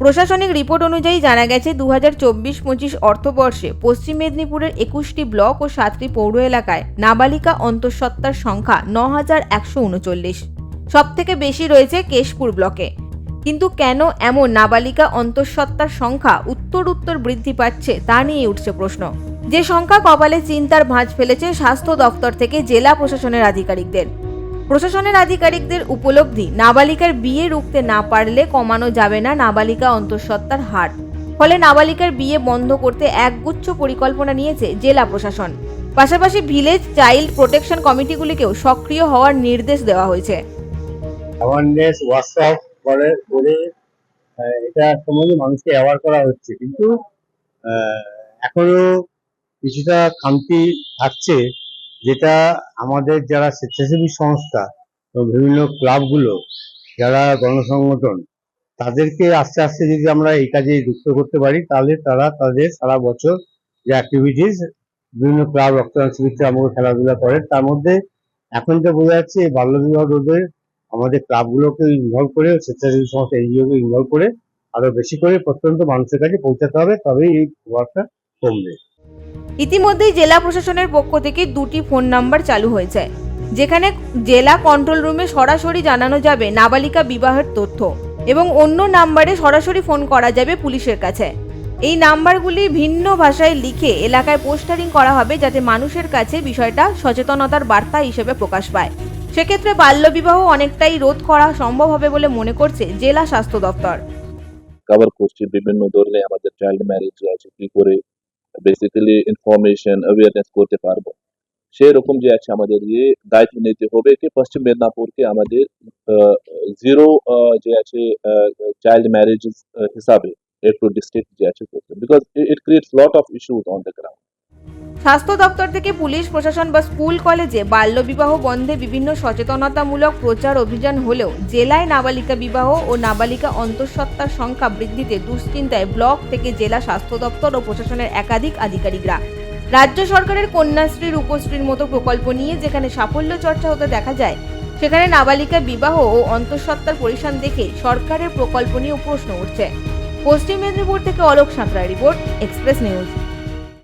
প্রশাসনিক রিপোর্ট অনুযায়ী জানা গেছে দু হাজার চব্বিশ পঁচিশ অর্থবর্ষে পশ্চিম মেদিনীপুরের একুশটি ব্লক ও সাতটি পৌর এলাকায় নাবালিকা অন্তঃসত্ত্বার সংখ্যা ন হাজার একশো উনচল্লিশ। সব থেকে বেশি রয়েছে কেশপুর ব্লকে। কিন্তু কেন এমন নাবালিকা অন্তঃসত্ত্বার সংখ্যা উত্তর উত্তর বৃদ্ধি পাচ্ছে, তা নিয়ে উঠছে প্রশ্ন। যে সংখ্যা কপালে চিন্তার ভাঁজ ফেলেছে স্বাস্থ্য দপ্তর থেকে জেলা প্রশাসনের আধিকারিকদের। প্রশাসনের আধিকারিকদের উপলব্ধি, নাবালিকার বিয়ে রুখতে না পারলে কমানো যাবে না নাবালিকা অন্তঃসত্ত্বার হার। ফলে নাবালিকার বিয়ে বন্ধ করতে একগুচ্ছ পরিকল্পনা নিয়েছে জেলা প্রশাসন। পাশাপাশি ভিলেজ চাইল্ড প্রোটেকশন কমিটিগুলিকেও সক্রিয় হওয়ার নির্দেশ দেওয়া হয়েছে। অ্যাওয়ারনেস ওয়ার্কশপ করে করে এটা মানুষকে অ্যাওয়ার করা হচ্ছে। কিন্তু এখনও কিছুটা খামতি থাকছে। যেটা আমাদের যারা স্বেচ্ছাসেবী সংস্থা এবং বিভিন্ন ক্লাবগুলো, যারা গণসংগঠন, তাদেরকে আস্তে আস্তে যদি আমরা এই কাজে যুক্ত করতে পারি, তাহলে তারা তাদের সারা বছর যে অ্যাক্টিভিটিস বিভিন্ন ক্লাব রক্তদান শিবির থেকে আমাকে খেলাধুলা করে, তার মধ্যে এখন যা বোঝা যাচ্ছে এই বাল্যবিবাহ রোধে আমাদের ক্লাবগুলোকে ইনভলভ করে, স্বেচ্ছাসেবী সংস্থা, এনজিওকে ইনভলভ করে আরও বেশি করে প্রত্যন্ত মানুষের কাছে পৌঁছাতে হবে, তবেই এই প্রভাবটা কমবে। ইতিমধ্যেই জেলা প্রশাসনের পক্ষ থেকে দুটি ফোন নাম্বার চালু হয়েছে, যেখানে জেলা কন্ট্রোল রুমে সরাসরি জানানো যাবে নাবালিকা বিবাহের তথ্য এবং অন্য নাম্বারে সরাসরি ফোন করা যাবে পুলিশের কাছে। এই নাম্বারগুলি ভিন্ন ভাষায় লিখে এলাকায় পোস্টারিং করা হবে যাতে মানুষের কাছে বিষয়টা সচেতনতার বার্তা হিসেবে প্রকাশ পায়। সেক্ষেত্রে বাল্যবিবাহ অনেকটাই রোধ করা সম্ভব হবে বলে মনে করছে জেলা স্বাস্থ্য দপ্তর। কভার করছি বিভিন্ন ধরনের আমাদের চাইল্ড ম্যারেজ আছে, কি করে বেসিক্যালি ইনফরমেশন অ্যাওয়ারনেস করতে পারব সেরকম যে আছে আমাদের ইয়ে দায়িত্ব নিতে হবে কি পশ্চিম মেদিনীপুরকে আমাদের জিরো যে আছে চাইল্ড ম্যারেজ হিসাবে একটু ডিস্ট্রিক্ট যে আছে করতে because it creates lot of issues on the ground স্বাস্থ্য দপ্তর থেকে পুলিশ, প্রশাসন বা স্কুল, কলেজে বাল্যবিবাহ বন্ধে বিভিন্ন সচেতনতামূলক প্রচার অভিযান হলেও জেলায় নাবালিকা বিবাহ ও নাবালিকা অন্তঃসত্ত্বার সংখ্যা বৃদ্ধিতে দুশ্চিন্তায় ব্লক থেকে জেলা স্বাস্থ্য দপ্তর ও প্রশাসনের একাধিক আধিকারিকরা। রাজ্য সরকারের কন্যাশ্রী রূপশ্রীর মতো প্রকল্প নিয়ে যেখানে সাফল্য চর্চা হতে দেখা যায়, সেখানে নাবালিকা বিবাহ ও অন্তঃসত্ত্বার পরিসান দেখে সরকারের প্রকল্প নিয়েও প্রশ্ন উঠছে। পশ্চিম মেদিনীপুর থেকে Alok Santra report, Express News.